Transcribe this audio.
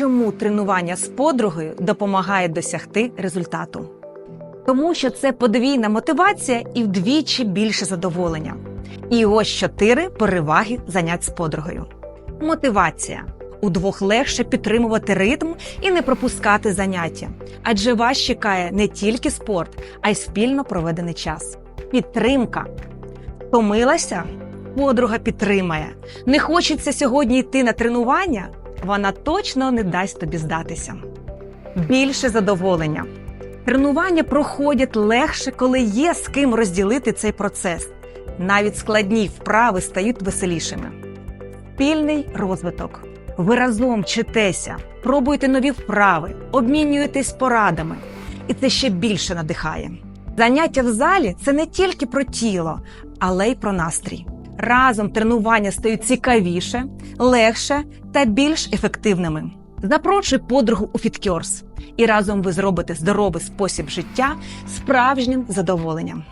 чому тренування з подругою допомагає досягти результату? Тому що це подвійна мотивація і вдвічі більше задоволення. І ось чотири переваги занять з подругою. Мотивація. Удвох легше підтримувати ритм і не пропускати заняття, адже вас чекає не тільки спорт, а й спільно проведений час. Підтримка. Втомилася? Подруга підтримає. Не хочеться сьогодні йти на тренування? Вона точно не дасть тобі здатися. Більше задоволення. Тренування проходять легше, коли є з ким розділити цей процес. Навіть складні вправи стають веселішими. Спільний розвиток. Ви разом вчитеся, пробуєте нові вправи, обмінюєтесь порадами, і це ще більше надихає. Заняття в залі це не тільки про тіло, але й про настрій. Разом тренування стають цікавіше, легше та більш ефективними. Запрошуй подругу у Фіткьорс, і разом ви зробите здоровий спосіб життя справжнім задоволенням.